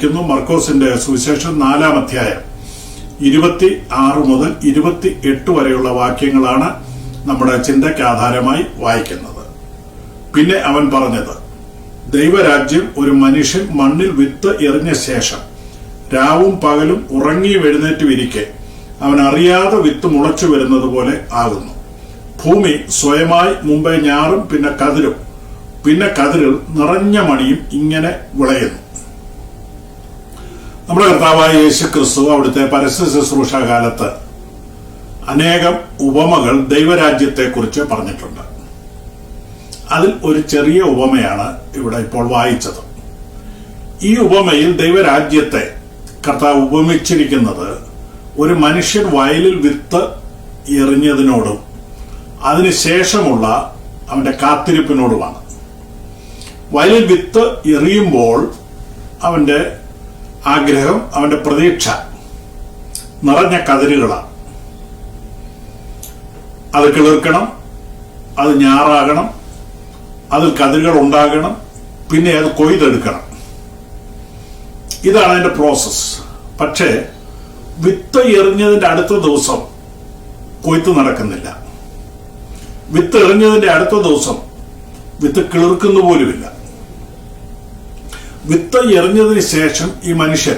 ക്കുന്നു മർക്കോസിന്റെ സുവിശേഷം നാലാം അധ്യായം. ഇരുപത്തി ആറ് മുതൽ ഇരുപത്തി എട്ട് വരെയുള്ള വാക്യങ്ങളാണ് നമ്മുടെ ചിന്തയ്ക്ക് ആധാരമായി വായിക്കുന്നത്. പിന്നെ അവൻ പറഞ്ഞത് ദൈവരാജ്യം ഒരു മനുഷ്യൻ മണ്ണിൽ വിത്ത് എറിഞ്ഞ ശേഷം രാവും പകലും ഉറങ്ങി എഴുന്നേറ്റും ഇരിക്കെ അവൻ അറിയാതെ വിത്ത് മുളച്ചു വരുന്നത് പോലെ ആകുന്നു. ഭൂമി സ്വയമായി മുമ്പേ ഞാറും പിന്നെ കതിരും പിന്നെ കതിരിൽ നിറഞ്ഞ മണിയും ഇങ്ങനെ വിളയുന്നു. നമ്മുടെ കർത്താവായ യേശു ക്രിസ്തു അവിടുത്തെ പരസ്യ ശുശ്രൂഷ കാലത്ത് അനേകം ഉപമകൾ ദൈവരാജ്യത്തെക്കുറിച്ച് പറഞ്ഞിട്ടുണ്ട്. അതിൽ ഒരു ചെറിയ ഉപമയാണ് ഇവിടെ ഇപ്പോൾ വായിച്ചത്. ഈ ഉപമയിൽ ദൈവരാജ്യത്തെ കർത്താവ് ഉപമിച്ചിരിക്കുന്നത് ഒരു മനുഷ്യൻ വയലിൽ വിത്ത് എറിഞ്ഞതിനോടും അതിനുശേഷമുള്ള അവന്റെ കാത്തിരിപ്പിനോടുമാണ്. വയലിൽ വിത്ത് എറിയുമ്പോൾ അവന്റെ ആഗ്രഹം അവന്റെ പ്രതീക്ഷ. നിറഞ്ഞ കതിരുകളാണ് അത് കിളിർക്കണം അത് ഞാറാകണം അതിൽ കതിരുകൾ ഉണ്ടാകണം പിന്നെ അത് കൊയ്തെടുക്കണം. ഇതാണ് അതിന്റെ പ്രോസസ് പക്ഷേ വിത്ത് എറിഞ്ഞതിന്റെ അടുത്ത ദിവസം കൊയ്ത്ത് നടക്കുന്നില്ല. വിത്ത് എറിഞ്ഞതിന്റെ അടുത്ത ദിവസം വിത്ത് കിളിർക്കുന്നു പോലുമില്ല. വിത്ത് എറിഞ്ഞതിന് ശേഷം ഈ മനുഷ്യൻ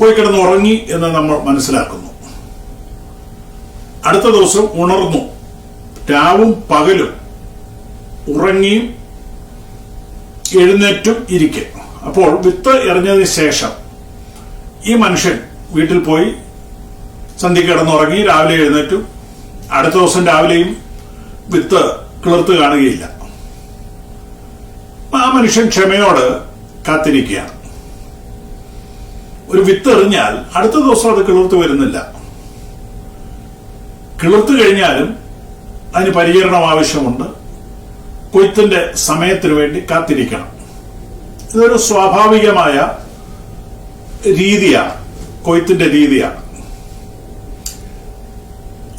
പോയി കിടന്ന് ഉറങ്ങി എന്ന് നമ്മൾ മനസ്സിലാക്കുന്നു. അടുത്ത ദിവസം ഉണർന്നു. രാവും പകലും ഉറങ്ങിയും എഴുന്നേറ്റും ഇരിക്കെ. അപ്പോൾ വിത്ത് എറിഞ്ഞതിന് ശേഷം ഈ മനുഷ്യൻ വീട്ടിൽ പോയി സന്ധ്യ കിടന്നുറങ്ങി രാവിലെ എഴുന്നേറ്റു. അടുത്ത ദിവസം രാവിലെയും വിത്ത് കിളിർത്ത് കാണുകയില്ല. ആ മനുഷ്യൻ ക്ഷമയോട് കാത്തിരിക്കുകയാണ് ഒരു വിത്ത് എറിഞ്ഞാൽ അടുത്ത ദിവസം അത് കിളിർത്ത് വരുന്നില്ല. കിളിർത്ത് കഴിഞ്ഞാലും അതിന് പരിചരണം ആവശ്യമുണ്ട്. കൊയ്ത്തിന്റെ സമയത്തിന് വേണ്ടി കാത്തിരിക്കണം. ഇതൊരു സ്വാഭാവികമായ രീതിയാണ്. കൊയ്ത്തിന്റെ രീതിയാണ്.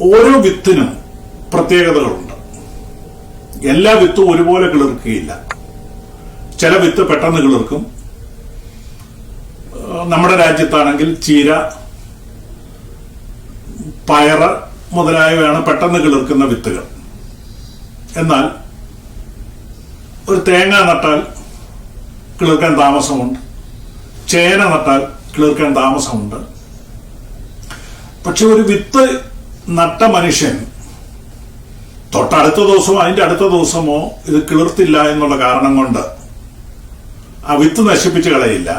ഓരോ വിത്തിനും പ്രത്യേകതകളുണ്ട്. എല്ലാ വിത്തും ഒരുപോലെ കിളിർക്കുകയില്ല. ചില വിത്ത് പെട്ടെന്ന് കിളിർക്കും. നമ്മുടെ രാജ്യത്താണെങ്കിൽ ചീര പയറ് മുതലായവയാണ് പെട്ടെന്ന് കിളിർക്കുന്ന വിത്തുകൾ. എന്നാൽ ഒരു തേങ്ങ നട്ടാൽ കിളിർക്കാൻ താമസമുണ്ട്. ചേന നട്ടാൽ കിളിർക്കാൻ താമസമുണ്ട്. പക്ഷെ ഒരു വിത്ത് നട്ട മനുഷ്യൻ തൊട്ടടുത്ത ദിവസമോ അതിന്റെ അടുത്ത ദിവസമോ ഇത് കിളിർത്തില്ല എന്നുള്ള കാരണം കൊണ്ട് ആ വിത്ത് നശിപ്പിച്ച് കളയില്ല.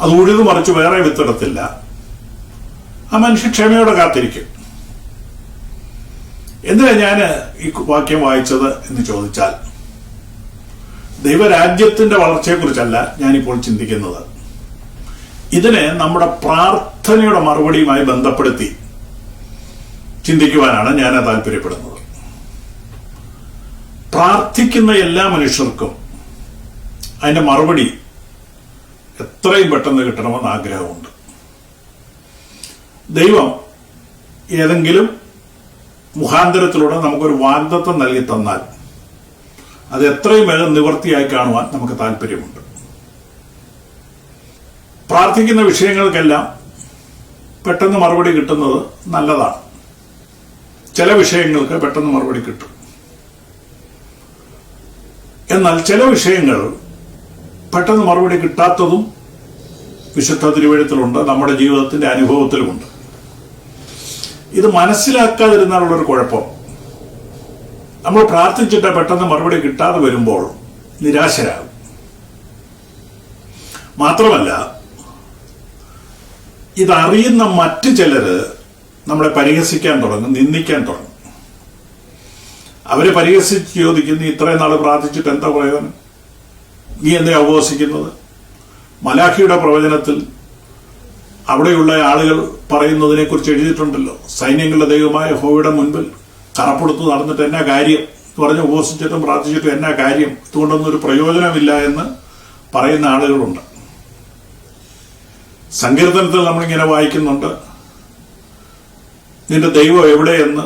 അത് ഉഴുതു മറിച്ച് വേറെ വിത്തിടത്തില്ല. ആ മനുഷ്യ ക്ഷമയോടെ കാത്തിരിക്കും. എന്തിനാ ഞാൻ ഈ വാക്യം വായിച്ചത് എന്ന് ചോദിച്ചാൽ ദൈവരാജ്യത്തിന്റെ വളർച്ചയെക്കുറിച്ചല്ല ഞാനിപ്പോൾ ചിന്തിക്കുന്നത്. ഇതിനെ നമ്മുടെ പ്രാർത്ഥനയുടെ മറുപടിയുമായി ബന്ധപ്പെടുത്തി ചിന്തിക്കുവാനാണ് ഞാൻ താല്പര്യപ്പെടുന്നത്. പ്രാർത്ഥിക്കുന്ന എല്ലാ മനുഷ്യർക്കും അതിന്റെ മറുപടി എത്രയും പെട്ടെന്ന് കിട്ടണമെന്ന് ആഗ്രഹമുണ്ട്. ദൈവം ഏതെങ്കിലും മുഖാന്തരത്തിലൂടെ നമുക്കൊരു വാഗ്ദത്വം നൽകി തന്നാൽ അത് എത്രയും വേഗം നിവൃത്തിയായി കാണുവാൻ നമുക്ക് താല്പര്യമുണ്ട്. പ്രാർത്ഥിക്കുന്ന വിഷയങ്ങൾക്കെല്ലാം പെട്ടെന്ന് മറുപടി കിട്ടുന്നത് നല്ലതാണ്. ചില വിഷയങ്ങൾക്ക് പെട്ടെന്ന് മറുപടി കിട്ടും. എന്നാൽ ചില വിഷയങ്ങൾ പെട്ടെന്ന് മറുപടി കിട്ടാത്തതും വിശുദ്ധ തിരുവഴുത്തിലുണ്ട് നമ്മുടെ ജീവിതത്തിന്റെ അനുഭവത്തിലുമുണ്ട്. ഇത് മനസ്സിലാക്കാതിരുന്നാലുള്ളൊരു കുഴപ്പം. നമ്മൾ പ്രാർത്ഥിച്ചിട്ട് പെട്ടെന്ന് മറുപടി കിട്ടാതെ വരുമ്പോൾ നിരാശരാകും. മാത്രമല്ല ഇതറിയുന്ന മറ്റു ചിലര് നമ്മളെ പരിഹസിക്കാൻ തുടങ്ങും നിന്ദിക്കാൻ തുടങ്ങും. അവരെ പരിഹസിച്ച് ചോദിക്കുന്നു ഇത്രയും നാൾ പ്രാർത്ഥിച്ചിട്ട് എന്താ പ്രയോജനം? നീ എന്നെ ഉപവസിക്കുന്നത്? മലാഖിയുടെ പ്രവചനത്തിൽ അവിടെയുള്ള ആളുകൾ പറയുന്നതിനെ കുറിച്ച് എഴുതിയിട്ടുണ്ടല്ലോ. സൈന്യങ്ങളുടെ ദൈവമായ ഹോയുടെ മുൻപിൽ കറപ്പെടുത്തു നടന്നിട്ട് എന്നാ കാര്യം? എന്ന് പറഞ്ഞ് ഉപവസിച്ചിട്ടും പ്രാർത്ഥിച്ചിട്ടും എന്നാ കാര്യം? ഇതുകൊണ്ടൊന്നും ഒരു പ്രയോജനമില്ല എന്ന് പറയുന്ന ആളുകളുണ്ട്. സങ്കീർത്തനത്തിൽ നമ്മളിങ്ങനെ വായിക്കുന്നുണ്ട്. നിന്റെ ദൈവം എവിടെയെന്ന്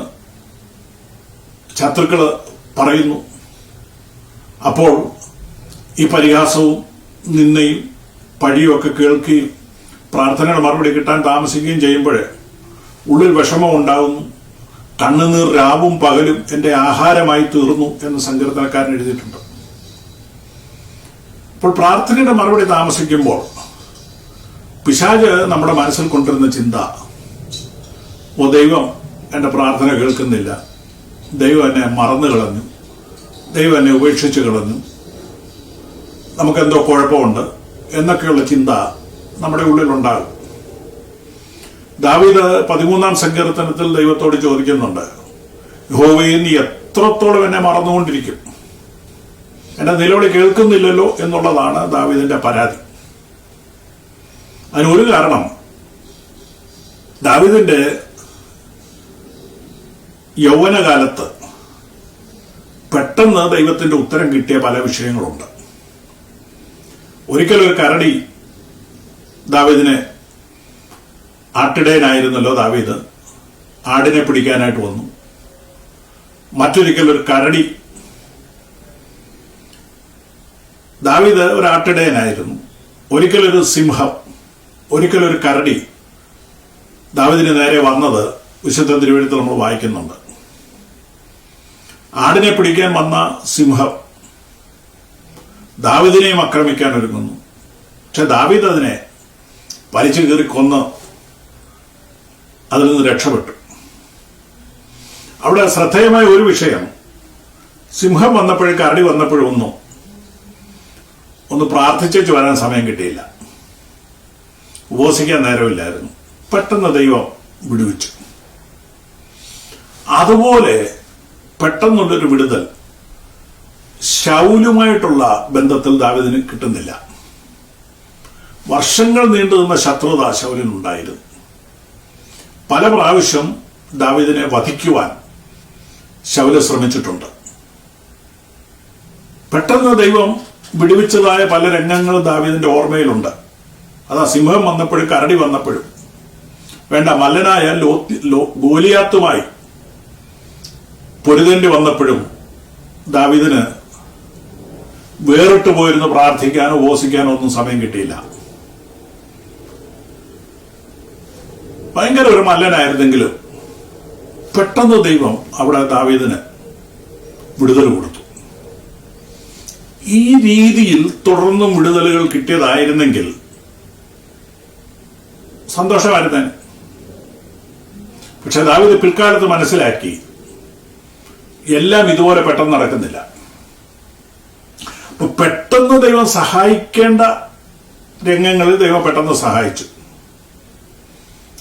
ശത്രുക്കൾ പറയുന്നു. അപ്പോൾ ഈ പരിഹാസവും നിന്നയും പഴിയുമൊക്കെ കേൾക്കുകയും പ്രാർത്ഥനകൾ മറുപടി കിട്ടാൻ താമസിക്കുകയും ചെയ്യുമ്പോൾ ഉള്ളിൽ വിഷമം ഉണ്ടാകുന്നു. കണ്ണുനീർ രാവും പകലും എന്റെ ആഹാരമായി തീർന്നു എന്ന് സങ്കീർത്തനക്കാരൻ എഴുതിയിട്ടുണ്ട്. അപ്പോൾ പ്രാർത്ഥനയുടെ മറുപടി താമസിക്കുമ്പോൾ പിശാജ് നമ്മുടെ മനസ്സിൽ കൊണ്ടിരുന്ന ചിന്ത ഓ ദൈവം എന്റെ പ്രാർത്ഥന കേൾക്കുന്നില്ല. ദൈവം എന്നെ മറന്നു കളഞ്ഞു ദൈവം എന്നെ ഉപേക്ഷിച്ച് കളഞ്ഞു. നമുക്കെന്തോ കുഴപ്പമുണ്ട് എന്നൊക്കെയുള്ള ചിന്ത നമ്മുടെ ഉള്ളിലുണ്ടാകും. ദാവീദ് പതിമൂന്നാം സങ്കീർത്തനത്തിൽ ദൈവത്തോട് ചോദിക്കുന്നുണ്ട് ഹോവയിൽ നീ എത്രത്തോളം എന്നെ മറന്നുകൊണ്ടിരിക്കും? എന്നെ നിലവിളി കേൾക്കുന്നില്ലല്ലോ എന്നുള്ളതാണ് ദാവീദിന്റെ പരാതി. അതിനൊരു കാരണം ദാവീദിന്റെ യൗവനകാലത്ത് പെട്ടെന്ന് ദൈവത്തിന്റെ ഉത്തരം കിട്ടിയ പല വിഷയങ്ങളുണ്ട്. ഒരിക്കലൊരു കരടി ദാവീദിനെ ആട്ടിടയനായിരുന്നല്ലോ ദാവീദ്. ആടിനെ പിടിക്കാനായിട്ട് വന്നു. മറ്റൊരിക്കലൊരു കരടി ദാവീദ് ഒരു ആട്ടിടയനായിരുന്നു ഒരിക്കലൊരു സിംഹം ഒരിക്കലൊരു കരടി ദാവീദിന് നേരെ വന്നത് വിശുദ്ധ തിരുവഴുത്ത് നമ്മൾ വായിക്കുന്നുണ്ട്. ആടിനെ പിടിക്കാൻ വന്ന സിംഹം ദാവിദിനെയും ആക്രമിക്കാൻ ഒരുങ്ങുന്നു. പക്ഷെ ദാവിദ് അതിനെ വലിച്ചു കീറി കൊന്ന് അതിൽ നിന്ന് രക്ഷപ്പെട്ടു. അവിടെ ശ്രദ്ധേയമായ ഒരു വിഷയം. സിംഹം വന്നപ്പോഴും കരടി വന്നപ്പോഴും ഒന്നും ഒന്ന് പ്രാർത്ഥിച്ചു വരാൻ സമയം കിട്ടിയില്ല. ഉപവസിക്കാൻ നേരമില്ലായിരുന്നു. പെട്ടെന്ന് ദൈവം വിടുവിച്ചു. അതുപോലെ പെട്ടെന്നുള്ളൊരു വിടുതൽ. ശൗലുമായിട്ടുള്ള ബന്ധത്തിൽ ദാവിദിന് കിട്ടുന്നില്ല. വർഷങ്ങൾ നീണ്ടു നിന്ന ശത്രുത ശൗലിനുണ്ടായിരുന്നു. പല പ്രാവശ്യം ദാവിദിനെ വധിക്കുവാൻ ശൗല ശ്രമിച്ചിട്ടുണ്ട്. പെട്ടെന്ന് ദൈവം വിടുവിച്ചതായ പല രംഗങ്ങളും ദാവീദിന്റെ ഓർമ്മയിലുണ്ട്. അതാ സിംഹം വന്നപ്പോഴും കരടി വന്നപ്പോഴും. വേണ്ട മല്ലനായ ലോ ഗോലിയാത്തുമായി പൊരുതേണ്ടി വന്നപ്പോഴും ദാവീദിന് വേറിട്ട് പോയിരുന്ന് പ്രാർത്ഥിക്കാനോ ഉപവസിക്കാനോ ഒന്നും സമയം കിട്ടിയില്ല. ഭയങ്കര ഒരു മല്ലനായിരുന്നെങ്കിലും പെട്ടെന്ന് ദൈവം അവിടെ ദാവീദിന് വിടുതൽ കൊടുത്തു. ഈ രീതിയിൽ തുടർന്നും വിടുതലുകൾ കിട്ടിയതായിരുന്നെങ്കിൽ സന്തോഷമായിരുന്നു. പക്ഷെ ദാവീദ് പിൽക്കാലത്ത് മനസ്സിലാക്കി എല്ലാം ഇതുപോലെ പെട്ടെന്ന് നടക്കുന്നില്ല. അപ്പൊ പെട്ടെന്ന് ദൈവം സഹായിക്കേണ്ട രംഗങ്ങളിൽ ദൈവം പെട്ടെന്ന് സഹായിച്ചു.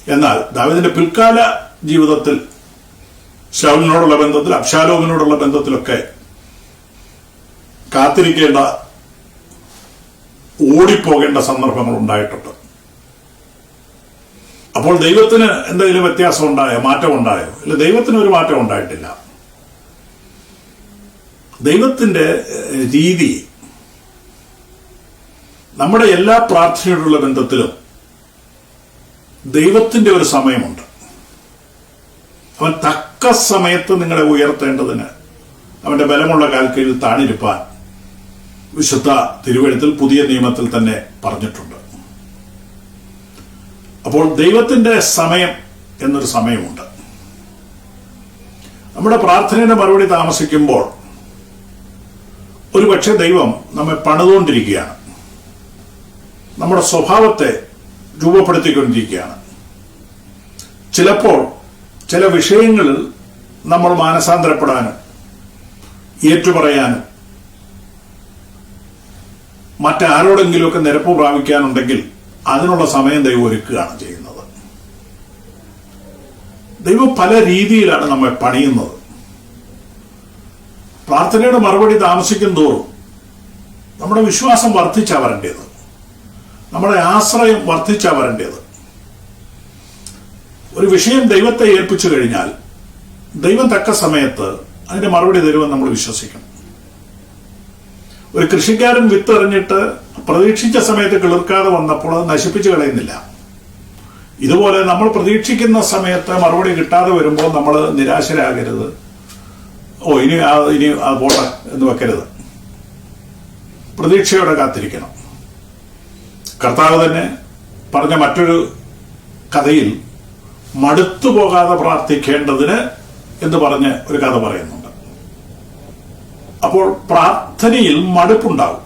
എന്നാൽ ദാവിദിന്റെ പിൽക്കാല ജീവിതത്തിൽ ഷൗലിനോടുള്ള ബന്ധത്തിൽ അബ്ഷാലോമിനോടുള്ള ബന്ധത്തിലൊക്കെ കാത്തിരിക്കേണ്ട ഓടിപ്പോകേണ്ട സന്ദർഭങ്ങൾ ഉണ്ടായിട്ടുണ്ട്. അപ്പോൾ ദൈവത്തിന് എന്തെങ്കിലും വ്യത്യാസം ഉണ്ടായോ? മാറ്റം ഉണ്ടായോ? ഇല്ല ദൈവത്തിന് ഒരു മാറ്റം ഉണ്ടായിട്ടില്ല. ദൈവത്തിന്റെ ഏഹ്, രീതി നമ്മുടെ എല്ലാ പ്രാർത്ഥനയോടുള്ള ബന്ധത്തിലും ദൈവത്തിന്റെ ഒരു സമയമുണ്ട്. അവൻ തക്ക സമയത്ത് നിങ്ങളെ ഉയർത്തേണ്ടതിന് അവന്റെ ബലമുള്ള കാൽക്കീഴിൽ താണിരുപ്പാൻ വിശുദ്ധ തിരുവഴുത്തിൽ പുതിയ നിയമത്തിൽ തന്നെ പറഞ്ഞിട്ടുണ്ട്. അപ്പോൾ ദൈവത്തിന്റെ സമയം എന്നൊരു സമയമുണ്ട്. നമ്മുടെ പ്രാർത്ഥനയുടെ മറുപടി താമസിക്കുമ്പോൾ ഒരുപക്ഷെ ദൈവം നമ്മെ പണിതുകൊണ്ടിരിക്കുകയാണ്. നമ്മുടെ സ്വഭാവത്തെ രൂപപ്പെടുത്തിക്കൊണ്ടിരിക്കുകയാണ്. ചിലപ്പോൾ ചില വിഷയങ്ങളിൽ നമ്മൾ മാനസാന്തരപ്പെടാനും ഏറ്റുപറയാനും മറ്റാരോടെങ്കിലുമൊക്കെ നിരപ്പ് പ്രാപിക്കാനുണ്ടെങ്കിൽ അതിനുള്ള സമയം ദൈവം ഒരുക്കുകയാണ് ചെയ്യുന്നത്. ദൈവം പല രീതിയിലാണ് നമ്മെ പണിയുന്നത്. പ്രാർത്ഥനയുടെ മറുപടി താമസിക്കും തോറും നമ്മുടെ വിശ്വാസം വർദ്ധിച്ചാ വരേണ്ടത്. നമ്മുടെ ആശ്രയം വർദ്ധിച്ചാ വരേണ്ടത്. ഒരു വിഷയം ദൈവത്തെ ഏൽപ്പിച്ചു കഴിഞ്ഞാൽ ദൈവം തക്ക സമയത്ത് അതിന്റെ മറുപടി തരുമെന്ന് നമ്മൾ വിശ്വസിക്കണം. ഒരു കൃഷിക്കാരൻ വിത്ത് എറിഞ്ഞിട്ട് പ്രതീക്ഷിച്ച സമയത്ത് കിളിർക്കാതെ വന്നപ്പോൾ അത് നശിപ്പിച്ചു കളയുന്നില്ല. ഇതുപോലെ നമ്മൾ പ്രതീക്ഷിക്കുന്ന സമയത്ത് മറുപടി കിട്ടാതെ വരുമ്പോൾ നമ്മൾ നിരാശരാകരുത്. ഓ ഇനി ഇനി ആ പോട്ടെ എന്ന് വെക്കരുത്. പ്രതീക്ഷയോടെ കാത്തിരിക്കണം. കർത്താവ് തന്നെ പറഞ്ഞ മറ്റൊരു കഥയിൽ മടുത്തു പോകാതെ പ്രാർത്ഥിക്കേണ്ടതിന് എന്ന് പറഞ്ഞ് ഒരു കഥ പറയുന്നുണ്ട്. അപ്പോൾ പ്രാർത്ഥനയിൽ മടുപ്പുണ്ടാവും.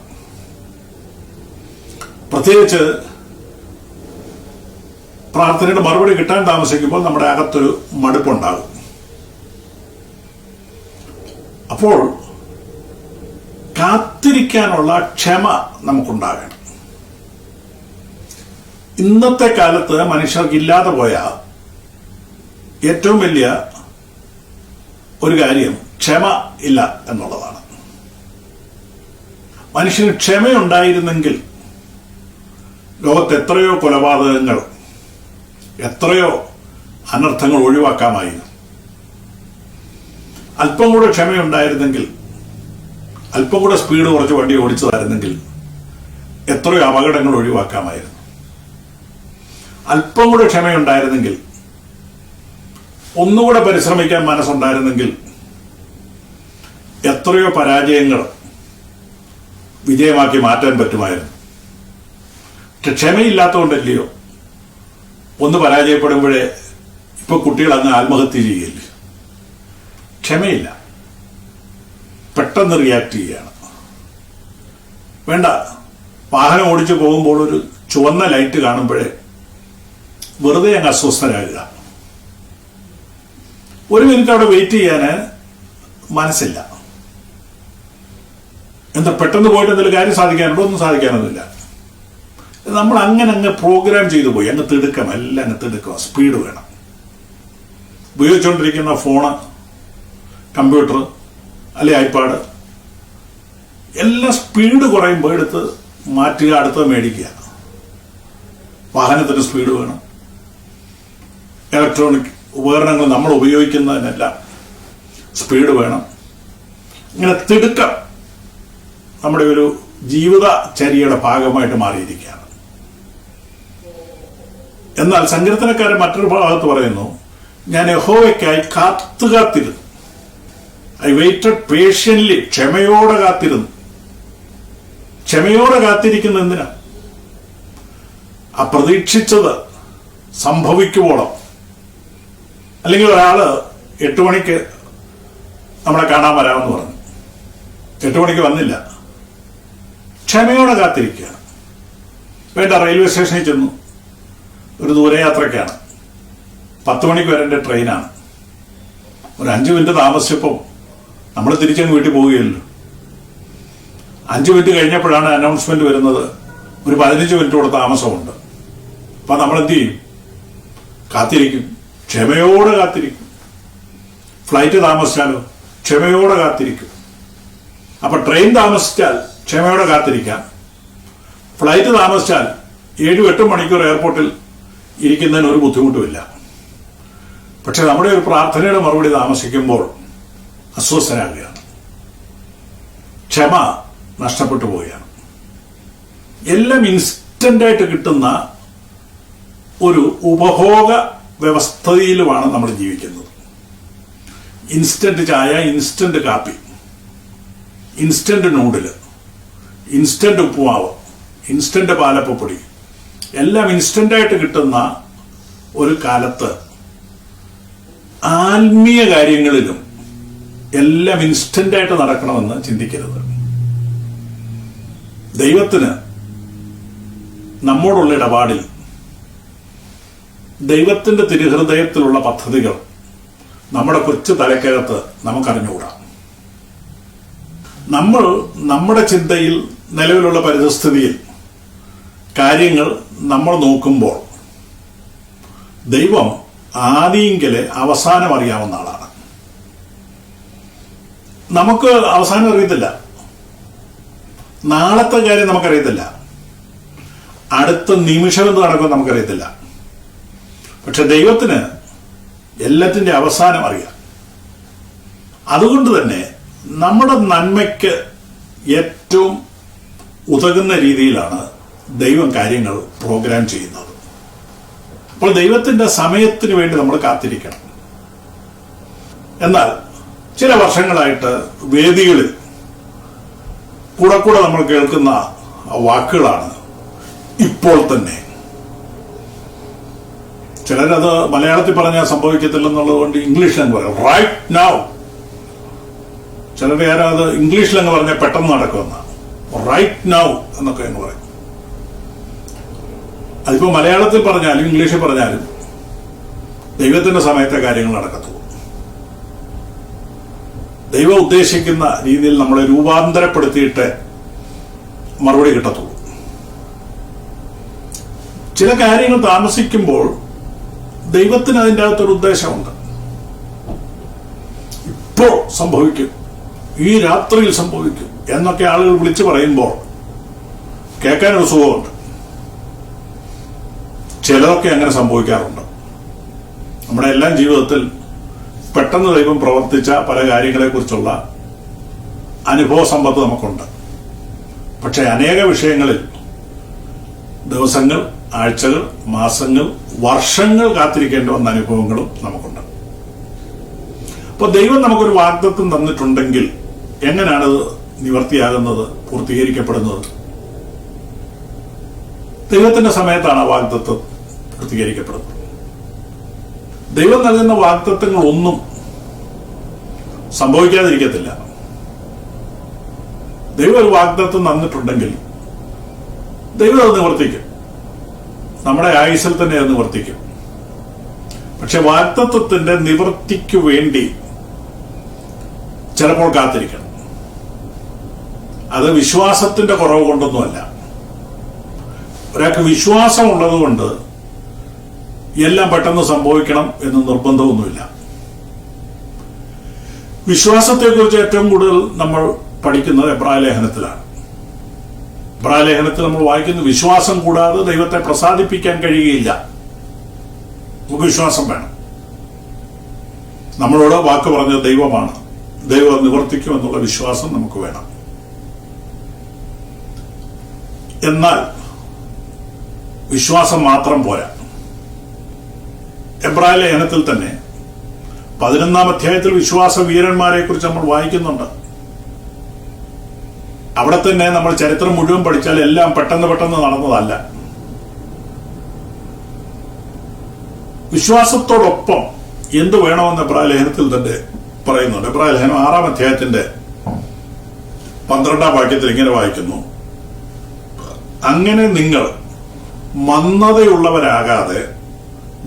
പ്രത്യേകിച്ച് പ്രാർത്ഥനയുടെ മറുപടി കിട്ടാൻ താമസിക്കുമ്പോൾ നമ്മുടെ അകത്തൊരു മടുപ്പുണ്ടാകും അപ്പോൾ കാത്തിരിക്കാനുള്ള ക്ഷമ നമുക്കുണ്ടാകണം. ഇന്നത്തെ കാലത്ത് മനുഷ്യർക്ക് ഇല്ലാതെ പോയ ഏറ്റവും വലിയ ഒരു കാര്യം ക്ഷമ ഇല്ല എന്നുള്ളതാണ്. മനുഷ്യന് ക്ഷമയുണ്ടായിരുന്നെങ്കിൽ ലോകത്ത് എത്രയോ കൊലപാതകങ്ങൾ എത്രയോ അനർത്ഥങ്ങൾ ഒഴിവാക്കാമായിരുന്നു. അല്പം കൂടെ ക്ഷമയുണ്ടായിരുന്നെങ്കിൽ അല്പം കൂടെ സ്പീഡ് കുറച്ച് വണ്ടി ഓടിച്ചതായിരുന്നെങ്കിൽ എത്രയോ അപകടങ്ങൾ ഒഴിവാക്കാമായിരുന്നു. അല്പം കൂടെ ക്ഷമയുണ്ടായിരുന്നെങ്കിൽ ഒന്നുകൂടെ പരിശ്രമിക്കാൻ മനസ്സുണ്ടായിരുന്നെങ്കിൽ എത്രയോ പരാജയങ്ങൾ വിജയമാക്കി മാറ്റാൻ പറ്റുമായിരുന്നു. പക്ഷെ ക്ഷമയില്ലാത്തതുകൊണ്ടല്ലയോ? ഒന്ന് പരാജയപ്പെടുമ്പോഴേ ഇപ്പൊ കുട്ടികൾ അങ്ങ് ആത്മഹത്യ ചെയ്യില്ലേ ക്ഷമയില്ല. പെട്ടെന്ന് റിയാക്ട് ചെയ്യുകയാണ് വേണ്ട. വാഹനം ഓടിച്ചു പോകുമ്പോൾ ഒരു ചുവന്ന ലൈറ്റ് കാണുമ്പോഴേ വെറുതെ അങ്ങ് അസ്വസ്ഥരാകുക. ഒരു മിനിറ്റ് അവിടെ വെയിറ്റ് ചെയ്യാന് മനസ്സില്ല. എന്താ പെട്ടെന്ന് പോയിട്ട് എന്തെങ്കിലും കാര്യം സാധിക്കാനുണ്ടോ? ഒന്നും സാധിക്കാനൊന്നുമില്ല. നമ്മൾ അങ്ങനെ അങ്ങ് പ്രോഗ്രാം ചെയ്തു പോയി. അങ്ങ് തിടുക്കം എല്ലാം അങ്ങ് തിടുക്കം. സ്പീഡ് വേണം. ഉപയോഗിച്ചുകൊണ്ടിരിക്കുന്ന ഫോണ് കമ്പ്യൂട്ടർ അല്ലെ ഐപാഡ് എല്ലാം സ്പീഡ് കുറയുമ്പോൾ എടുത്ത് മാറ്റുക അടുത്ത മേടിക്കുക. വാഹനത്തിന് സ്പീഡ് വേണം. ഇലക്ട്രോണിക് ഉപകരണങ്ങൾ നമ്മൾ ഉപയോഗിക്കുന്നതിനെല്ലാം സ്പീഡ് വേണം. ഇങ്ങനെ തിടുക്കം നമ്മുടെ ഒരു ജീവിതചര്യയുടെ ഭാഗമായിട്ട് മാറിയിരിക്കുകയാണ്. എന്നാൽ സങ്കീർത്തനക്കാരൻ മറ്റൊരു ഭാഗത്ത് പറയുന്നു ഞാൻ യഹോവയ്ക്കായി കാത്തു കാത്തിരുന്നു ഐ വെയിറ്റഡ് പേഷ്യൻലി ക്ഷമയോടെ കാത്തിരുന്നു. ക്ഷമയോടെ കാത്തിരിക്കുന്ന എന്തിനാ? ആ പ്രതീക്ഷിച്ചത് സംഭവിക്കുവോളം. അല്ലെങ്കിൽ ഒരാൾ എട്ട് മണിക്ക് നമ്മളെ കാണാൻ വരാമെന്ന് പറഞ്ഞു. എട്ട് മണിക്ക് വന്നില്ല. ക്ഷമയോടെ കാത്തിരിക്കുകയാണ്. വേണ്ട റെയിൽവേ സ്റ്റേഷനിൽ ചെന്നു. ഒരു ദൂരയാത്രയ്ക്കാണ് പത്ത് മണിക്ക് വരേണ്ട ട്രെയിനാണ്. ഒരു അഞ്ച് മിനിറ്റ് താമസിച്ചപ്പോൾ നമ്മൾ തിരിച്ചങ്ങ് വീട്ടിൽ പോവുകയല്ലോ. അഞ്ച് മിനിറ്റ് കഴിഞ്ഞപ്പോഴാണ് അനൗൺസ്മെന്റ് വരുന്നത്. ഒരു പതിനഞ്ച് മിനിറ്റ് കൂടെ താമസമുണ്ട്. അപ്പൊ നമ്മൾ എന്ത് ചെയ്യും കാത്തിരിക്കും. ക്ഷമയോടെ കാത്തിരിക്കും. ഫ്ലൈറ്റ് താമസിച്ചാലോ? ക്ഷമയോടെ കാത്തിരിക്കും. അപ്പൊ ട്രെയിൻ താമസിച്ചാൽ ക്ഷമയോടെ കാത്തിരിക്കാം. ഫ്ലൈറ്റ് താമസിച്ചാൽ ഏഴും എട്ടും മണിക്കൂർ എയർപോർട്ടിൽ ഇരിക്കുന്നതിന് ഒരു ബുദ്ധിമുട്ടുമില്ല. പക്ഷെ നമ്മുടെ ഒരു പ്രാർത്ഥനയുടെ മറുപടി താമസിക്കുമ്പോൾ അസ്വസ്ഥനാകുകയാണ് ക്ഷമ നഷ്ടപ്പെട്ടു പോവുകയാണ്. എല്ലാം ഇൻസ്റ്റന്റ് ആയിട്ട് കിട്ടുന്ന ഒരു ഉപഭോഗ വ്യവസ്ഥയിലുമാണ് നമ്മൾ ജീവിക്കുന്നത്. ഇൻസ്റ്റന്റ് ചായ ഇൻസ്റ്റന്റ് കാപ്പി ഇൻസ്റ്റന്റ് നൂഡിൽ ഇൻസ്റ്റന്റ് ഉപ്പുമാവ് ഇൻസ്റ്റന്റ് പാലപ്പൊടി എല്ലാം ഇൻസ്റ്റന്റ് ആയിട്ട് കിട്ടുന്ന ഒരു കാലത്ത് ആത്മീയ കാര്യങ്ങളിലും എല്ലാം ഇൻസ്റ്റന്റ് ആയിട്ട് നടക്കണമെന്ന് ചിന്തിക്കരുത്. ദൈവത്തിന് നമ്മോടുള്ള ഇടപാടിൽ ദൈവത്തിന്റെ തിരുഹൃദയത്തിലുള്ള പദ്ധതികൾ നമ്മുടെ കൊച്ചു തലക്കകത്ത് നമുക്കറിഞ്ഞുകൂടാ. നമ്മൾ നമ്മുടെ ചിന്തയിൽ നിലവിലുള്ള പരിതസ്ഥിതിയിൽ കാര്യങ്ങൾ നമ്മൾ നോക്കുമ്പോൾ ദൈവം ആദിയെങ്കിലെ അവസാനം അറിയാവുന്ന ആളാണ്. നമുക്ക് അവസാനം അറിയത്തില്ല. നാളത്തെ കാര്യം നമുക്കറിയത്തില്ല. അടുത്ത നിമിഷം എന്ത് നടക്കുമെന്ന് നമുക്കറിയത്തില്ല. പക്ഷെ ദൈവത്തിന് എല്ലാത്തിന്റെ അവസാനം അറിയാം. അതുകൊണ്ട് തന്നെ നമ്മുടെ നന്മയ്ക്ക് ഏറ്റവും ഉതകുന്ന രീതിയിലാണ് ദൈവം കാര്യങ്ങൾ പ്രോഗ്രാം ചെയ്യുന്നത്. അപ്പോൾ ദൈവത്തിന്റെ സമയത്തിന് വേണ്ടി നമ്മൾ കാത്തിരിക്കണം. എന്നാൽ ചില വർഷങ്ങളായിട്ട് വേദികളിൽ കൂടെ കൂടെ നമ്മൾ കേൾക്കുന്ന വാക്കുകളാണ് ഇപ്പോൾ തന്നെ. ചിലരത് മലയാളത്തിൽ പറഞ്ഞാൽ സംഭവിക്കത്തില്ലെന്നുള്ളത് കൊണ്ട് ഇംഗ്ലീഷിലങ്ങ് പറയും. റൈറ്റ് നൗ ചിലർ അത് ഇംഗ്ലീഷിലങ്ങ് പറഞ്ഞാൽ പെട്ടെന്ന് നടക്കുമെന്ന്. റൈറ്റ് നൗ എന്നൊക്കെ എന്ന് പറയും. അതിപ്പോ മലയാളത്തിൽ പറഞ്ഞാലും ഇംഗ്ലീഷിൽ പറഞ്ഞാലും ദൈവത്തിന്റെ സമയത്തെ കാര്യങ്ങൾ നടക്കത്തുള്ളൂ. ദൈവം ഉദ്ദേശിക്കുന്ന രീതിയിൽ നമ്മളെ രൂപാന്തരപ്പെടുത്തിയിട്ട് മറുപടി കിട്ടത്തുള്ളൂ. ചില കാര്യങ്ങൾ താമസിക്കുമ്പോൾ ദൈവത്തിന് അതിന്റെ അകത്തൊരു ഉദ്ദേശമുണ്ട്. ഇപ്പോൾ സംഭവിക്കും. ഈ രാത്രിയിൽ സംഭവിക്കും എന്നൊക്കെ ആളുകൾ വിളിച്ചു പറയുമ്പോൾ കേൾക്കാനൊരു സുഖമുണ്ട്. ചിലതൊക്കെ അങ്ങനെ സംഭവിക്കാറുണ്ട്. നമ്മുടെ എല്ലാം ജീവിതത്തിൽ പെട്ടെന്ന് ദൈവം പ്രവർത്തിച്ച പല കാര്യങ്ങളെക്കുറിച്ചുള്ള അനുഭവ സമ്പത്ത് നമുക്കുണ്ട്. പക്ഷെ അനേക വിഷയങ്ങളിൽ ദിവസങ്ങൾ ആഴ്ചകൾ മാസങ്ങൾ വർഷങ്ങൾ കാത്തിരിക്കേണ്ടി വന്ന അനുഭവങ്ങളും നമുക്കുണ്ട്. അപ്പോൾ ദൈവം നമുക്കൊരു വാഗ്ദത്വം തന്നിട്ടുണ്ടെങ്കിൽ എങ്ങനെയാണത് നിവർത്തിയാകുന്നത് പൂർത്തീകരിക്കപ്പെടുന്നത്? ദൈവത്തിന്റെ സമയത്താണ് ആ വാഗ്ദത്വം പൂർത്തീകരിക്കപ്പെടുന്നത്. ദൈവം നൽകുന്ന വാക്തത്വങ്ങൾ ഒന്നും സംഭവിക്കാതിരിക്കത്തില്ല. ദൈവം ഒരു വാഗ്ദത്വം തന്നിട്ടുണ്ടെങ്കിൽ ദൈവം അത് നിവർത്തിക്കും. നമ്മുടെ ആയുസിൽ തന്നെ അത് നിവർത്തിക്കും. പക്ഷെ വാഗ്ദത്വത്തിന്റെ നിവർത്തിക്ക് വേണ്ടി ചിലപ്പോൾ കാത്തിരിക്കണം. അത് വിശ്വാസത്തിന്റെ കുറവ് കൊണ്ടൊന്നുമല്ല. ഒരാൾക്ക് വിശ്വാസം ഉള്ളതുകൊണ്ട് എല്ലാം പെട്ടെന്ന് സംഭവിക്കണം എന്ന് നിർബന്ധമൊന്നുമില്ല. വിശ്വാസത്തെക്കുറിച്ച് ഏറ്റവും കൂടുതൽ നമ്മൾ പഠിക്കുന്നത് എബ്രാലേഖനത്തിലാണ് എബ്രാലേഖനത്തിൽ നമ്മൾ വായിക്കുന്ന വിശ്വാസം കൂടാതെ ദൈവത്തെ പ്രസാദിപ്പിക്കാൻ കഴിയുകയില്ല. നമുക്ക് വിശ്വാസം വേണം. നമ്മളോട് വാക്ക് പറഞ്ഞ ദൈവമാണ്. ദൈവം നിവർത്തിക്കും എന്നുള്ള വിശ്വാസം നമുക്ക് വേണം. എന്നാൽ വിശ്വാസം മാത്രം പോരാ. എബ്രായ ലേഖനത്തിൽ തന്നെ പതിനൊന്നാം അധ്യായത്തിൽ വിശ്വാസ വീരന്മാരെ കുറിച്ച് നമ്മൾ വായിക്കുന്നുണ്ട്. അവിടെ തന്നെ നമ്മൾ ചരിത്രം മുഴുവൻ പഠിച്ചാൽ എല്ലാം പെട്ടെന്ന് പെട്ടെന്ന് നടന്നതല്ല. വിശ്വാസത്തോടൊപ്പം എന്ത് വേണമെന്ന് എബ്രായ ലേഖനത്തിൽ തന്നെ പറയുന്നുണ്ട്. എബ്രായ ലേഖനം ആറാം അധ്യായത്തിന്റെ പന്ത്രണ്ടാം വാക്യത്തിൽ ഇങ്ങനെ വായിക്കുന്നു. അങ്ങനെ നിങ്ങൾ മന്ദതയുള്ളവരാകാതെ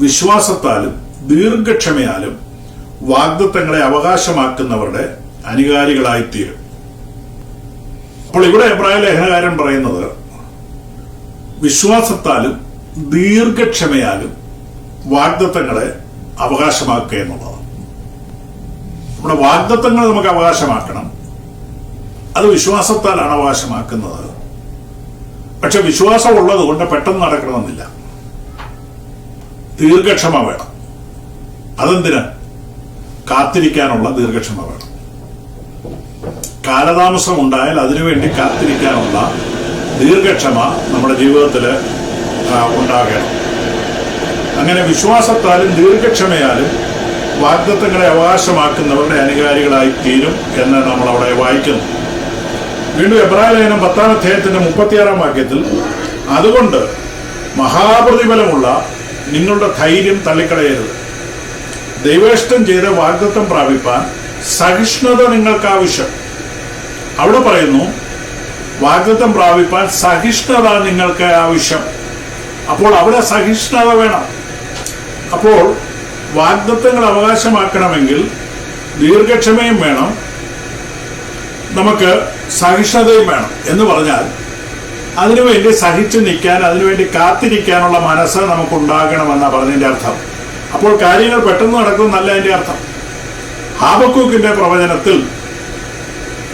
വിശ്വാസത്താലും ദീർഘക്ഷമയാലും വാഗ്ദത്തങ്ങളെ അവകാശമാക്കുന്നവരുടെ അനുകാരികളായിത്തീരും. അപ്പോൾ ഇവിടെ അഭിപ്രായ ലേഖനകാരൻ പറയുന്നത് വിശ്വാസത്താലും ദീർഘക്ഷമയാലും വാഗ്ദത്തങ്ങളെ അവകാശമാക്കുക എന്നുള്ളതാണ്. നമ്മുടെ വാഗ്ദത്തങ്ങൾ നമുക്ക് അവകാശമാക്കണം. അത് വിശ്വാസത്താലാണ് അവകാശമാക്കുന്നത്. പക്ഷെ വിശ്വാസം ഉള്ളത് കൊണ്ട് പെട്ടെന്ന് നടക്കണമെന്നില്ല. ദീർഘക്ഷമ വേണം. അതെന്തിന്? കാത്തിരിക്കാനുള്ള ദീർഘക്ഷമ വേണം. കാലതാമസം ഉണ്ടായാൽ അതിനുവേണ്ടി കാത്തിരിക്കാനുള്ള ദീർഘക്ഷമ നമ്മുടെ ജീവിതത്തിൽ ഉണ്ടാകണം. അങ്ങനെ വിശ്വാസത്താലും ദീർഘക്ഷമയാലും വാഗ്ദത്തങ്ങളെ അവകാശമാക്കുന്നവരുടെ അനുകാരികളായി തീരും എന്ന് നമ്മൾ അവിടെ വായിക്കുന്നു. വീണ്ടും എബ്രാഹിം ലേഖനം പത്താം അധ്യായത്തിന്റെ മുപ്പത്തിയാറാം വാക്യത്തിൽ അതുകൊണ്ട് മഹാപ്രതിഫലമുള്ള നിങ്ങളുടെ ധൈര്യം തള്ളിക്കളയരുത്. ദൈവേഷ്ടം ചെയ്ത് വാഗ്ദത്വം പ്രാപിപ്പാൻ സഹിഷ്ണുത നിങ്ങൾക്ക് ആവശ്യം അവിടെ പറയുന്നു വാഗ്ദത്വം പ്രാപിപ്പാൻ സഹിഷ്ണുത നിങ്ങൾക്ക് ആവശ്യം. അപ്പോൾ അവിടെ സഹിഷ്ണുത വേണം. അപ്പോൾ വാഗ്ദത്വങ്ങൾ അവകാശമാക്കണമെങ്കിൽ ദീർഘക്ഷമയും വേണം. നമുക്ക് സഹിഷ്ണുതയും വേണം എന്ന് പറഞ്ഞാൽ അതിനുവേണ്ടി സഹിച്ചു നിൽക്കാൻ അതിനുവേണ്ടി കാത്തിരിക്കാനുള്ള മനസ്സ് നമുക്കുണ്ടാകണമെന്നാണ് പറഞ്ഞതിന്റെ അർത്ഥം. അപ്പോൾ കാര്യങ്ങൾ പെട്ടെന്ന് നടക്കുമെന്നല്ല അതിന്റെ അർത്ഥം. ഹാബക്കൂക്കിന്റെ പ്രവചനത്തിൽ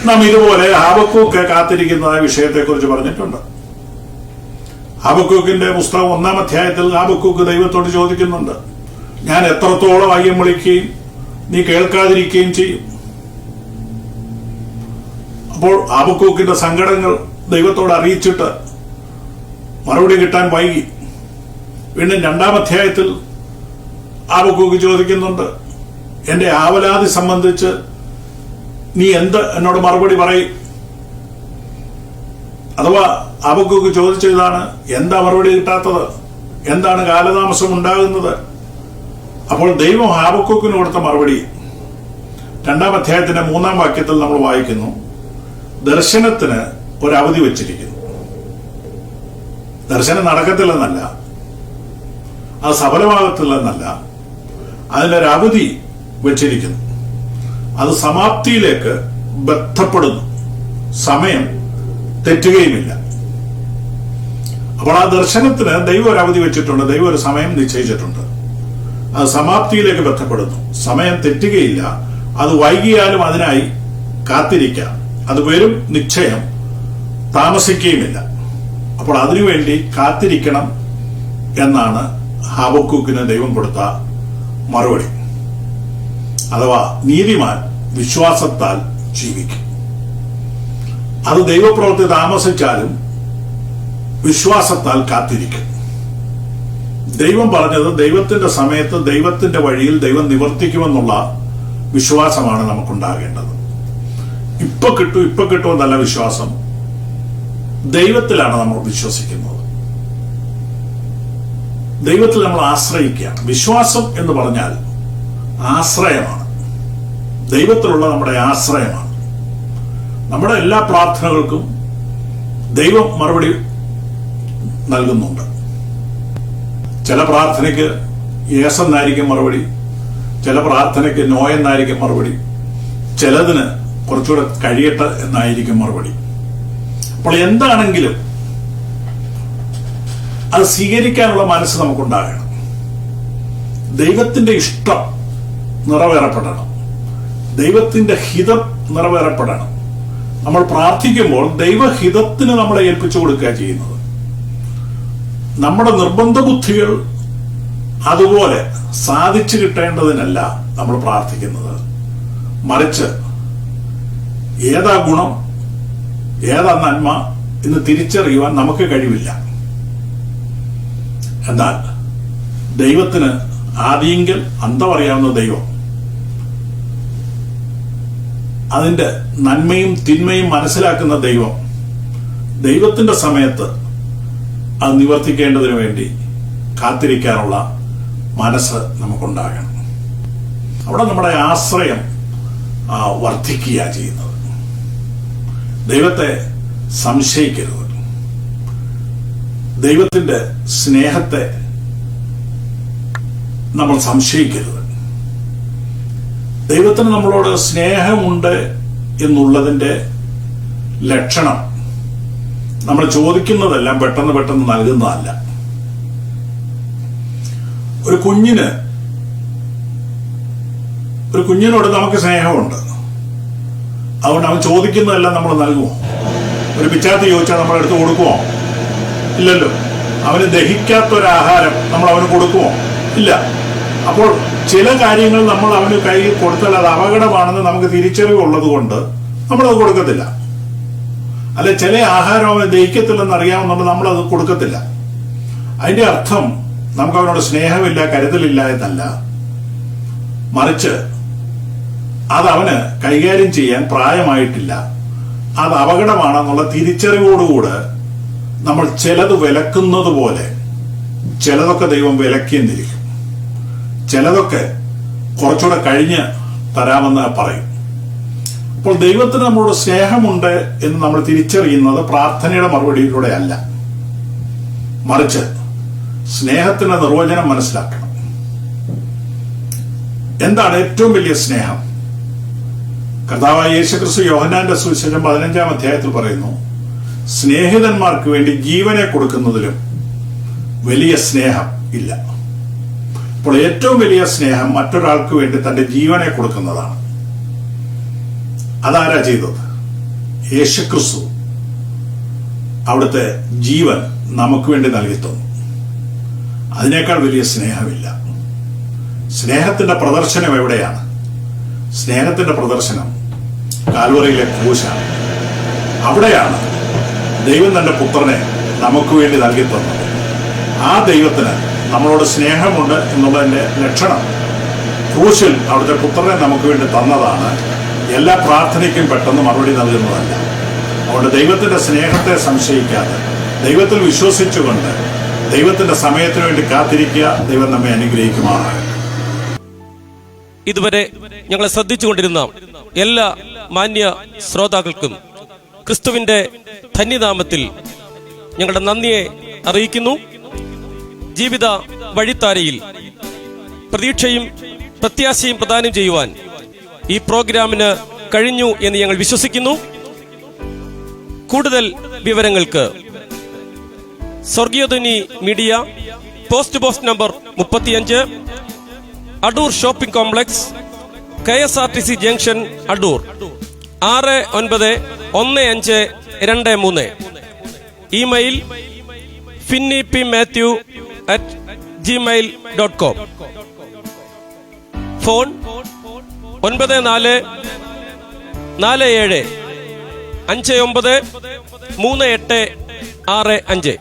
നാം ഇതുപോലെ ഹാബക്കൂക്ക് കാത്തിരിക്കുന്ന വിഷയത്തെക്കുറിച്ച് പറഞ്ഞിട്ടുണ്ട്. ഹാബക്കൂക്കിന്റെ പുസ്തകം ഒന്നാം അധ്യായത്തിൽ ഹാബക്കൂക്ക് ദൈവത്തോട് ചോദിക്കുന്നുണ്ട്. ഞാൻ എത്രത്തോളം അയ്യം വിളിക്കുകയും നീ കേൾക്കാതിരിക്കുകയും ചെയ്യും? അപ്പോൾ ആബക്കൂക്കിന്റെ സങ്കടങ്ങൾ ദൈവത്തോട് അറിയിച്ചിട്ട് മറുപടി കിട്ടാൻ വൈകി. വീണ്ടും രണ്ടാം അധ്യായത്തിൽ ആബക്കൂക്ക് ചോദിക്കുന്നുണ്ട് എന്റെ ആവലാതി സംബന്ധിച്ച് നീ എന്ത് എന്നോട് മറുപടി പറയും? അഥവാ അവക്കൊക്കെ ചോദിച്ചതാണ് എന്താ മറുപടി കിട്ടാത്തത്? എന്താണ് കാലതാമസം ഉണ്ടാകുന്നത്? അപ്പോൾ ദൈവം ഹാബക്കൂക്കിന് കൊടുത്ത മറുപടി രണ്ടാം അധ്യായത്തിന്റെ മൂന്നാം വാക്യത്തിൽ നമ്മൾ വായിക്കുന്നു ദർശനത്തിന് ഒരവധി വച്ചിരിക്കുന്നു. ദർശനം നടക്കത്തില്ലെന്നല്ല അത് സഫലമാകത്തില്ലെന്നല്ല അതിനൊരവധി വച്ചിരിക്കുന്നു. അത് സമാപ്തിയിലേക്ക് ബന്ധപ്പെടുന്നു. സമയം തെറ്റുകയുമില്ല. അപ്പോൾ ആ ദർശനത്തിന് ദൈവം ഒരു അവധി വെച്ചിട്ടുണ്ട് ദൈവം ഒരു സമയം നിശ്ചയിച്ചിട്ടുണ്ട്. അത് സമാപ്തിയിലേക്ക് ബന്ധപ്പെടുന്നു. സമയം തെറ്റുകയില്ല. അത് വൈകിയാലും അതിനായി കാത്തിരിക്കാം. അത് വരും നിശ്ചയം. താമസിക്കുകയുമില്ല. അപ്പോൾ അതിനുവേണ്ടി കാത്തിരിക്കണം എന്നാണ് ഹാബക്കൂക്കിന് ദൈവം കൊടുത്ത മറുപടി. അഥവാ നീതിമാൻ വിശ്വാസത്താൽ ജീവിക്കും. അത് ദൈവപ്രവൃത്തി താമസിച്ചാലും വിശ്വാസത്താൽ കാത്തിരിക്കും. ദൈവം പറഞ്ഞത് ദൈവത്തിന്റെ സമയത്ത് ദൈവത്തിന്റെ വഴിയിൽ ദൈവം നിവർത്തിക്കുമെന്നുള്ള വിശ്വാസമാണ് നമുക്കുണ്ടാകേണ്ടത്. ഇപ്പൊ കിട്ടും ഇപ്പൊ കിട്ടുമെന്നല്ല വിശ്വാസം. ദൈവത്തിലാണ് നമ്മൾ വിശ്വസിക്കുന്നത്. ദൈവത്തിൽ നമ്മൾ ആശ്രയിക്കുകയാണ്. വിശ്വാസം എന്ന് പറഞ്ഞാൽ ആശ്രയമാണ്. ദൈവത്തിലുള്ള നമ്മുടെ ആശ്രയമാണ്. നമ്മുടെ എല്ലാ പ്രാർത്ഥനകൾക്കും ദൈവം മറുപടി നൽകുന്നുണ്ട്. ചില പ്രാർത്ഥനയ്ക്ക് യേസ് എന്നായിരിക്കും മറുപടി ചില പ്രാർത്ഥനയ്ക്ക് നോ എന്നായിരിക്കും മറുപടി ചിലതിന് കുറച്ചുകൂടെ കഴിയട്ടെ എന്നായിരിക്കും മറുപടി. അപ്പോൾ എന്താണെങ്കിലും അത് സ്വീകരിക്കാനുള്ള മനസ്സ് നമുക്കുണ്ടാകണം. ദൈവത്തിന്റെ ഇഷ്ടം നിറവേറപ്പെടണം. ദൈവത്തിന്റെ ഹിതം നിറവേറപ്പെടണം. നമ്മൾ പ്രാർത്ഥിക്കുമ്പോൾ ദൈവഹിതത്തിന് നമ്മളെ ഏൽപ്പിച്ചു കൊടുക്കുക ചെയ്യുന്നത്. നമ്മുടെ നിർബന്ധ ബുദ്ധികൾ അതുപോലെ സാധിച്ചു കിട്ടേണ്ടതിനല്ല നമ്മൾ പ്രാർത്ഥിക്കുന്നത്. മറിച്ച് ഏതാ ഗുണം? ഏതാ നന്മ എന്ന് തിരിച്ചറിയുവാൻ നമുക്ക് കഴിവില്ല. എന്നാൽ ദൈവത്തിന് ആദിയെങ്കിൽ അന്തമറിയാവുന്ന ദൈവം. അതിന്റെ നന്മയും തിന്മയും മനസ്സിലാക്കുന്ന ദൈവം. ദൈവത്തിന്റെ സമയത്ത് അത് നിവർത്തിക്കേണ്ടതിന് വേണ്ടി കാത്തിരിക്കാനുള്ള മനസ്സ് നമുക്കുണ്ടാകണം. അവിടെ നമ്മുടെ ആശ്രയം വർദ്ധിക്കുക ചെയ്യുന്നത്. ദൈവത്തെ സംശയിക്കരുത്. ദൈവത്തിന്റെ സ്നേഹത്തെ നമ്മൾ സംശയിക്കരുത്. ദൈവത്തിന് നമ്മളോട് സ്നേഹമുണ്ട് എന്നുള്ളതിന്റെ ലക്ഷണം നമ്മൾ ചോദിക്കുന്നതെല്ലാം പെട്ടെന്ന് പെട്ടെന്ന് നൽകുന്നതല്ല. ഒരു കുഞ്ഞിന് ഒരു കുഞ്ഞിനോട് നമുക്ക് സ്നേഹമുണ്ട്. അതുകൊണ്ട് അവൻ ചോദിക്കുന്നതെല്ലാം നമ്മൾ നൽകുമോ? ഒരു പിച്ചാത്തി ചോദിച്ചാൽ നമ്മൾ എടുത്ത് കൊടുക്കുമോ? ഇല്ലല്ലോ. അവന് ദഹിക്കാത്ത ഒരു ആഹാരം നമ്മൾ അവന് കൊടുക്കുമോ? ഇല്ല. അപ്പോൾ ചില കാര്യങ്ങൾ നമ്മൾ അവന് കൈ കൊടുത്താൽ അത് അപകടമാണെന്ന് നമുക്ക് തിരിച്ചറിവുള്ളത് കൊണ്ട് നമ്മളത് കൊടുക്കത്തില്ല. അല്ലെ ചില ആഹാരം അവന് ദഹിക്കത്തില്ലെന്ന് നമ്മൾ നമ്മളത് കൊടുക്കത്തില്ല. അതിന്റെ അർത്ഥം നമുക്ക് അവനോട് സ്നേഹമില്ല കരുതലില്ല എന്നല്ല. മറിച്ച് അത് അവന് കൈകാര്യം ചെയ്യാൻ പ്രായമായിട്ടില്ല. അത് അപകടമാണെന്നുള്ള തിരിച്ചറിവോടുകൂടെ നമ്മൾ ചിലത് വിലക്കുന്നത് പോലെ ചിലതൊക്കെ ദൈവം വിലക്കിയെന്നിരിക്കും. ചിലതൊക്കെ കുറച്ചുകൂടെ കഴിഞ്ഞ് തരാമെന്ന് പറയും. അപ്പോൾ ദൈവത്തിന് നമ്മളോട് സ്നേഹമുണ്ട് എന്ന് നമ്മൾ തിരിച്ചറിയുന്നത് പ്രാർത്ഥനയുടെ മറുപടിയിലൂടെ അല്ല. മറിച്ച് സ്നേഹത്തിന്റെ നിർവചനം മനസ്സിലാക്കണം. എന്താണ് ഏറ്റവും വലിയ സ്നേഹം? കർത്താവായ യേശുക്രിസ്തു യോഹനാന്റെ സുവിശേഷം പതിനഞ്ചാം അധ്യായത്തിൽ പറയുന്നു സ്നേഹിതന്മാർക്ക് വേണ്ടി ജീവനെ കൊടുക്കുന്നതിലും വലിയ സ്നേഹം ഇല്ല. അപ്പോൾ ഏറ്റവും വലിയ സ്നേഹം മറ്റൊരാൾക്ക് വേണ്ടി തന്റെ ജീവനെ കൊടുക്കുന്നതാണ്. അതാരാ ചെയ്തത്? യേശുക്രിസ്തു. അവിടുത്തെ ജീവൻ നമുക്ക് വേണ്ടി നൽകി തന്നു. അതിനേക്കാൾ വലിയ സ്നേഹമില്ല. സ്നേഹത്തിന്റെ പ്രദർശനം എവിടെയാണ്? സ്നേഹത്തിന്റെ പ്രദർശനം കാൽവറയിലെ ക്രൂശാണ് അവിടെയാണ് ദൈവം തന്റെ പുത്രനെ നമുക്ക് വേണ്ടി നൽകി തന്നത്. ആ ദൈവത്തിന് നമ്മളോട് സ്നേഹമുണ്ട് എന്നുള്ളതിന്റെ ലക്ഷണം ക്രൂശിൽ അവിടുത്തെ പുത്രനെ നമുക്ക് വേണ്ടി തന്നതാണ്. എല്ലാ പ്രാർത്ഥനയ്ക്കും പെട്ടെന്ന് മറുപടി നൽകുന്നതല്ല. അതുകൊണ്ട് ദൈവത്തിന്റെ സ്നേഹത്തെ സംശയിക്കാതെ ദൈവത്തിൽ വിശ്വസിച്ചുകൊണ്ട് ദൈവത്തിന്റെ സമയത്തിന് വേണ്ടി കാത്തിരിക്കുക ദൈവം നമ്മെ അനുഗ്രഹിക്കുമാറാകട്ടെ. ഇതുവരെ ഞങ്ങളെ ശ്രദ്ധിച്ചുകൊണ്ടിരുന്ന എല്ലാ മാന്യ ശ്രോതാക്കൾക്കും ക്രിസ്തുവിന്റെ ധന്യനാമത്തിൽ ഞങ്ങളുടെ നന്ദിയെ അറിയിക്കുന്നു. ജീവിത വഴിത്താരയിൽ പ്രതീക്ഷയും പ്രത്യാശയും പ്രദാനം ചെയ്യുവാൻ ഈ പ്രോഗ്രാമിന് കഴിഞ്ഞു എന്ന് ഞങ്ങൾ വിശ്വസിക്കുന്നു. കൂടുതൽ വിവരങ്ങൾക്ക് Swargeeyadhwani media post box number മുപ്പത്തിയഞ്ച് Adoor shopping complex K S R T C junction Adoor. ആറ് ഒൻപത് ഒന്ന് അഞ്ച് രണ്ട് മൂന്ന്. Email Finny P Mathew at Gmail dot com phone ഒൻപത് നാല് നാല് ഏഴ് അഞ്ച് ഒമ്പത് മൂന്ന് എട്ട് ആറ് അഞ്ച്.